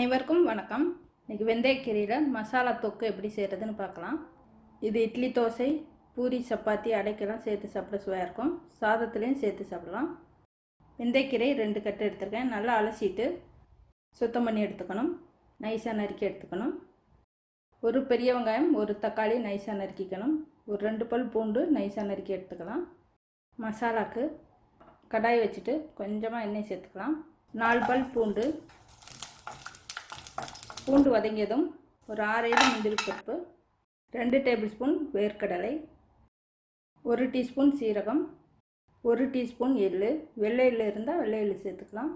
அனைவருக்கும் வணக்கம். இன்றைக்கி வெந்தயக்கீரையில் மசாலா தொக்கு எப்படி செய்கிறதுன்னு பார்க்கலாம். இது இட்லி தோசை பூரி சப்பாத்தி அடைக்கெல்லாம் சேர்த்து சாப்பிட சுவையாக இருக்கும். சாதத்துலேயும் சேர்த்து சாப்பிடலாம். வெந்தயக்கீரை ரெண்டு கட்டு எடுத்துருக்கேன். நல்லா அலசிட்டு சுத்தம் பண்ணி எடுத்துக்கணும். நைஸாக நறுக்கி எடுத்துக்கணும். ஒரு பெரிய வெங்காயம் ஒரு தக்காளி நைஸாக நறுக்கிக்கணும். ஒரு ரெண்டு பல் பூண்டு நைஸாக நறுக்கி எடுத்துக்கலாம். மசாலாக்கு கடாய் வச்சுட்டு கொஞ்சமாக எண்ணெய் சேர்த்துக்கலாம். நாலு பல் பூண்டு பூண்டு வதங்கியதும் ஒரு ஆறேழு முந்திரி பருப்பு ரெண்டு டேபிள் ஸ்பூன் வேர்க்கடலை ஒரு டீஸ்பூன் சீரகம் ஒரு டீஸ்பூன் எள்ளு. வெள்ளை எள்ளு இருந்தால் வெள்ளை எள்ளு சேர்த்துக்கலாம்.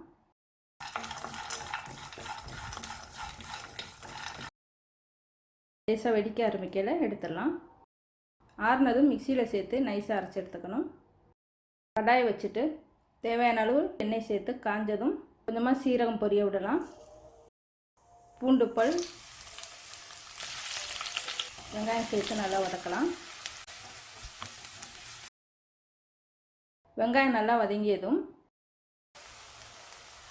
லேசாக வெடிக்க ஆரம்பிக்கல எடுத்துடலாம். ஆறுனதும் மிக்சியில் சேர்த்து நைஸாக அரைச்சி எடுத்துக்கணும். கடாயை வச்சுட்டு தேவையான அளவு எண்ணெய் சேர்த்து காஞ்சதும் கொஞ்சமாக சீரகம் பொரிய விடலாம். பூண்டு பல் வெங்காயம் சேர்த்து நல்லா வதக்கலாம். வெங்காயம் நல்லா வதங்கியதும்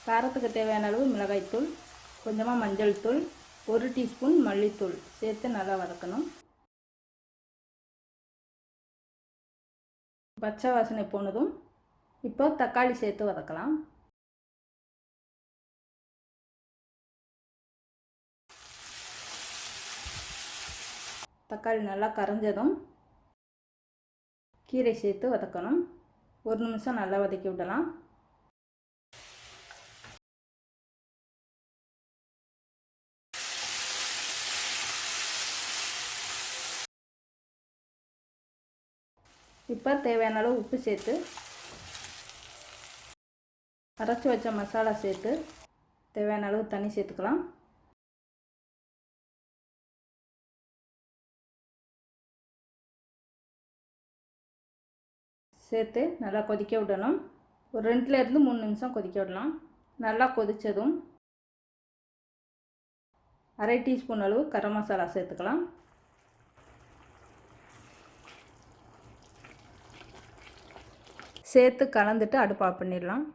காரத்துக்கு தேவையான அளவு மிளகாய்த்தூள் கொஞ்சமாக மஞ்சள் தூள் ஒரு டீஸ்பூன் மல்லித்தூள் சேர்த்து நல்லா வதக்கணும். பச்சை வாசனை போனதும் இப்போ தக்காளி சேர்த்து வதக்கலாம். தக்காளி நல்லா கரைஞ்சதும் கீரை சேர்த்து வதக்கணும். ஒரு நிமிஷம் நல்லா வதக்கி விடலாம். இப்போ தேவையான அளவு உப்பு சேர்த்து அரைச்சி வச்ச மசாலா சேர்த்து தேவையான அளவு தண்ணி சேர்த்துக்கலாம். சேர்த்து நல்லா கொதிக்க விடணும். ஒரு ரெண்டுலேருந்து மூணு நிமிஷம் கொதிக்க விடலாம். நல்லா கொதித்ததும் அரை டீஸ்பூன் அளவு கரம் மசாலா சேர்த்துக்கலாம். சேர்த்து கலந்துட்டு அடுப்பா பண்ணிடலாம்.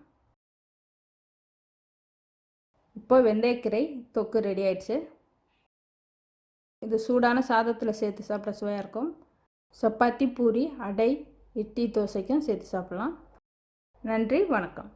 இப்போ வெந்தயக்கீரை தொக்கு ரெடி ஆயிடுச்சு. இது சூடான சாதத்தில் சேர்த்து சாப்பிட சுவையாக இருக்கும். சப்பாத்தி பூரி அடை இட்லி தோசைக்கும் சேர்த்து சாப்பிட்லாம். நன்றி வணக்கம்.